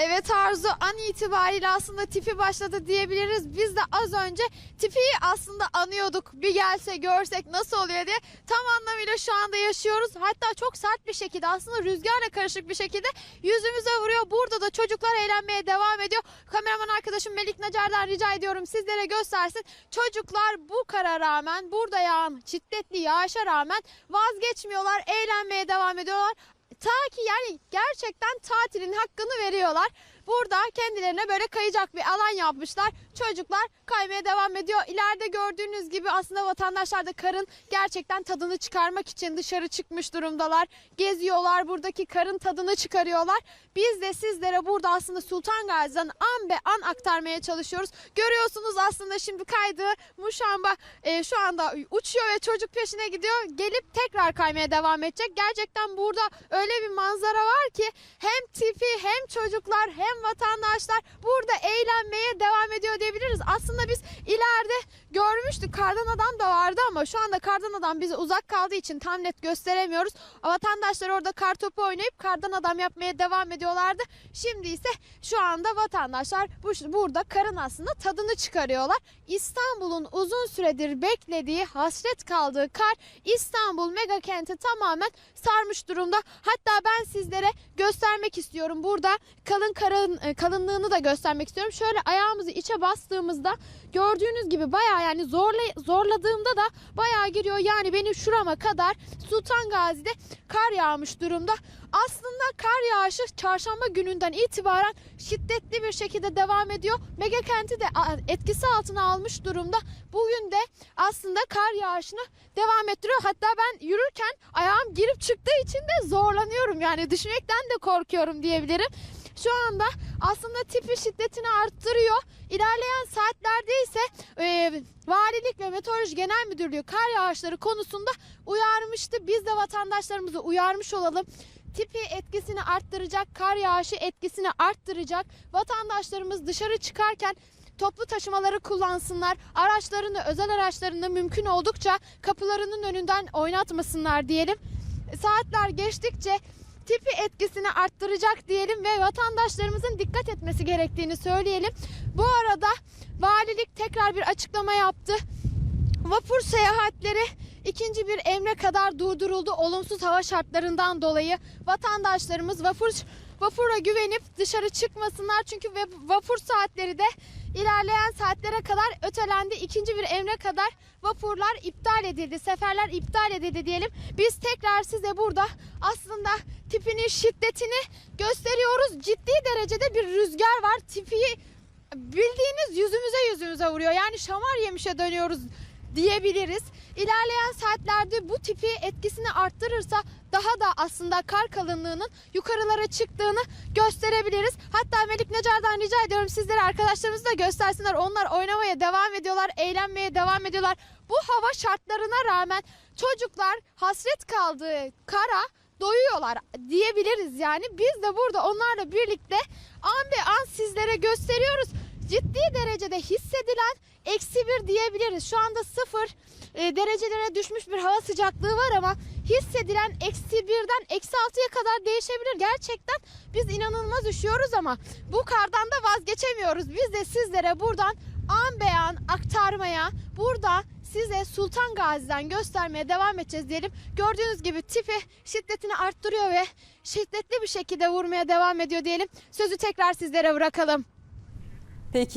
Evet Arzu an itibariyle aslında tipi başladı diyebiliriz. Biz de az önce tipiyi aslında anıyorduk. Bir gelse görsek nasıl oluyor diye. Tam anlamıyla şu anda yaşıyoruz. Hatta çok sert bir şekilde aslında rüzgarla karışık bir şekilde yüzümüze vuruyor. Burada da çocuklar eğlenmeye devam ediyor. Kameraman arkadaşım Melik Nacar'dan rica ediyorum sizlere göstersin. Çocuklar bu kara rağmen burada yağan şiddetli yağışa rağmen vazgeçmiyorlar. Eğlenmeye devam ediyorlar. Ta ki yani gerçekten tatilin hakkını veriyorlar. Burada kendilerine böyle kayacak bir alan yapmışlar. Çocuklar kaymaya devam ediyor. İleride gördüğünüz gibi aslında vatandaşlar da karın gerçekten tadını çıkarmak için dışarı çıkmış durumdalar. Geziyorlar buradaki karın tadını çıkarıyorlar. Biz de sizlere burada aslında Sultan Gazi'den an be an aktarmaya çalışıyoruz. Görüyorsunuz aslında şimdi kaydığı muşamba e, şu anda uçuyor ve çocuk peşine gidiyor. Gelip tekrar kaymaya devam edecek. Gerçekten burada öyle bir manzara var ki hem tipi hem çocuklar hem vatandaşlar burada eğlenmeye devam ediyor diyebiliriz. Aslında biz ileride görmüştük kardan adam da vardı ama şu anda kardan adam bize uzak kaldığı için tam net gösteremiyoruz. Vatandaşlar orada kar topu oynayıp kardan adam yapmaya devam ediyorlardı. Şimdi ise şu anda vatandaşlar bu, burada karın aslında tadını çıkarıyorlar. İstanbul'un uzun süredir beklediği hasret kaldığı kar İstanbul mega kenti tamamen sarmış durumda. Hatta ben sizlere göstermek istiyorum. Burada kalın karın e, kalınlığını da göstermek istiyorum. Şöyle ayağımızı içe bastığımızda gördüğünüz gibi bayağı yani zorla, zorladığımda da bayağı giriyor. Yani benim şurama kadar Sultan Gazi'de kar yağmış durumda. Aslında kar yağışı çarşamba gününden itibaren şiddetli bir şekilde devam ediyor. Mega kenti de etkisi altına almış durumda. Bugün de aslında kar yağışını devam ettiriyor. Hatta ben yürürken ayağım girip çıktığı için de zorlanıyorum. Yani düşmekten de korkuyorum diyebilirim. Şu anda aslında tipi şiddetini arttırıyor. İlerleyen saatlerde ise e, Valilik ve Meteoroloji Genel Müdürlüğü kar yağışları konusunda uyarmıştı. Biz de vatandaşlarımızı uyarmış olalım. Tipi etkisini arttıracak, kar yağışı etkisini arttıracak. Vatandaşlarımız dışarı çıkarken toplu taşımaları kullansınlar. Araçlarını, özel araçlarını mümkün oldukça kapılarının önünden oynatmasınlar diyelim. Saatler geçtikçe tipi etkisini arttıracak diyelim ve vatandaşlarımızın dikkat etmesi gerektiğini söyleyelim. Bu arada valilik tekrar bir açıklama yaptı. Vapur seyahatleri ikinci bir emre kadar durduruldu olumsuz hava şartlarından dolayı. Vatandaşlarımız vapur vapura güvenip dışarı çıkmasınlar çünkü vapur saatleri de ilerleyen saatlere kadar ötelendi. İkinci bir emre kadar vapurlar iptal edildi, seferler iptal edildi diyelim. Biz tekrar size burada aslında tipinin şiddetini gösteriyoruz. Ciddi derecede bir rüzgar var. Tipi bildiğiniz yüzümüze yüzümüze vuruyor. Yani şamar yemişe dönüyoruz diyebiliriz. İlerleyen saatlerde bu tipi etkisini arttırırsa daha da aslında kar kalınlığının yukarılara çıktığını gösterebiliriz. Hatta Melik Necar'dan rica ediyorum sizlere arkadaşlarımızı da göstersinler. Onlar oynamaya devam ediyorlar, eğlenmeye devam ediyorlar. Bu hava şartlarına rağmen çocuklar hasret kaldığı kara doyuyorlar diyebiliriz yani. Biz de burada onlarla birlikte an be an sizlere gösteriyoruz. Ciddi derecede hissedilen eksi bir diyebiliriz. Şu anda sıfır e, derecelere düşmüş bir hava sıcaklığı var ama hissedilen eksi birden eksi altıya kadar değişebilir. Gerçekten biz inanılmaz üşüyoruz ama bu kardan da vazgeçemiyoruz. Biz de sizlere buradan an beyan aktarmaya, burada size Sultan Gazi'den göstermeye devam edeceğiz diyelim. Gördüğünüz gibi tipi şiddetini arttırıyor ve şiddetli bir şekilde vurmaya devam ediyor diyelim. Sözü tekrar sizlere bırakalım. Peki.